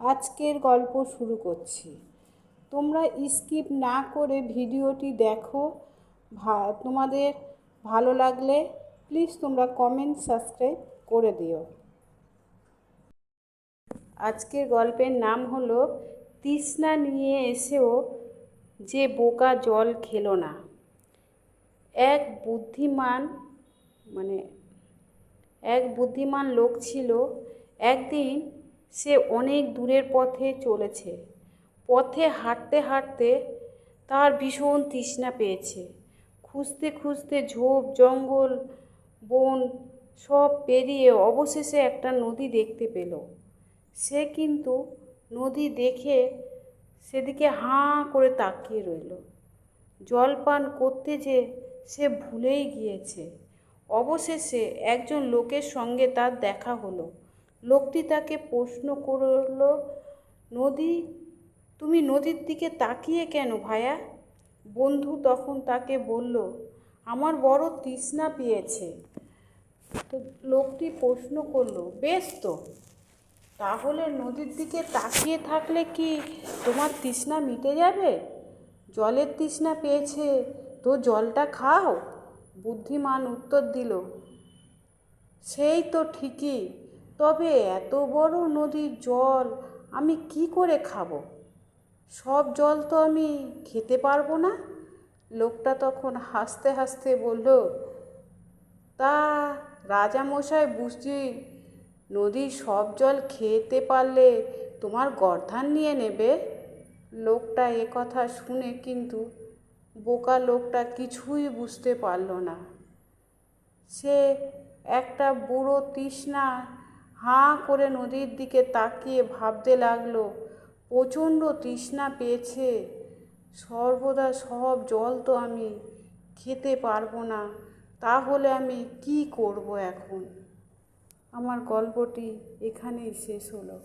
আজকের গল্প শুরু করছি। তোমরা স্কিপ না করে ভিডিওটি দেখো। তোমাদের ভালো লাগলে প্লিজ তোমরা কমেন্ট সাবস্ক্রাইব করে দিও। আজকের গল্পের নাম হলো, তৃষ্ণা নিয়ে এসেও যে বোকা জল খেলো না। এক বুদ্ধিমান মানে এক বুদ্ধিমান লোক ছিল। একদিন সে অনেক দূরের পথে চলেছে। পথে হাঁটতে হাঁটতে তার ভীষণ তৃষ্ণা পেয়েছে। খুঁজতে খুঁজতে ঝোপ, জঙ্গল, বন সব পেরিয়ে অবশেষে একটা নদী দেখতে পেল। সে কিন্তু নদী দেখে সেদিকে হাঁ করে তাকিয়ে রইল। জল পান করতে যে সে ভুলেই গিয়েছে। অবশেষে একজন লোকের সঙ্গে তার দেখা হলো। লোকটি তাকে প্রশ্ন করল, নদী, তুমি নদীর দিকে তাকিয়ে কেন ভায়া? বন্ধু তখন তাকে বলল, আমার বড় তৃষ্ণা পেয়েছে। তো লোকটি প্রশ্ন করল, বেশ তো, তাহলে নদীর দিকে তাকিয়ে থাকলে কি তোমার তৃষ্ণা মিটে যাবে? জলের তৃষ্ণা পেয়েছে, তো জলটা খাও। বুদ্ধিমান উত্তর দিল, সেই তো ঠিকই তবে এত বড় নদীর জল আমি কি করে খাব? সব জল তো আমি খেতে পারব না। লোকটা তখন হাসতে হাসতে বলল, তা রাজামশাই বুঝছি নদীর সব জল খেতে পারলে তোমার গর্ধান নিয়ে নেবে? লোকটা এ কথা শুনে কিন্তু বোকা লোকটা কিছুই বুঝতে পারল না। সে একটা বুড়ো তৃষ্ণা হাঁ করে নদীর দিকে তাকিয়ে ভাবতে লাগল, প্রচণ্ড তৃষ্ণা পেয়েছে। সর্বদা সব জল তো আমি খেতে পারব না, তাহলে আমি কি করব এখন? আমার গল্পটি এখানেই শেষ হলো।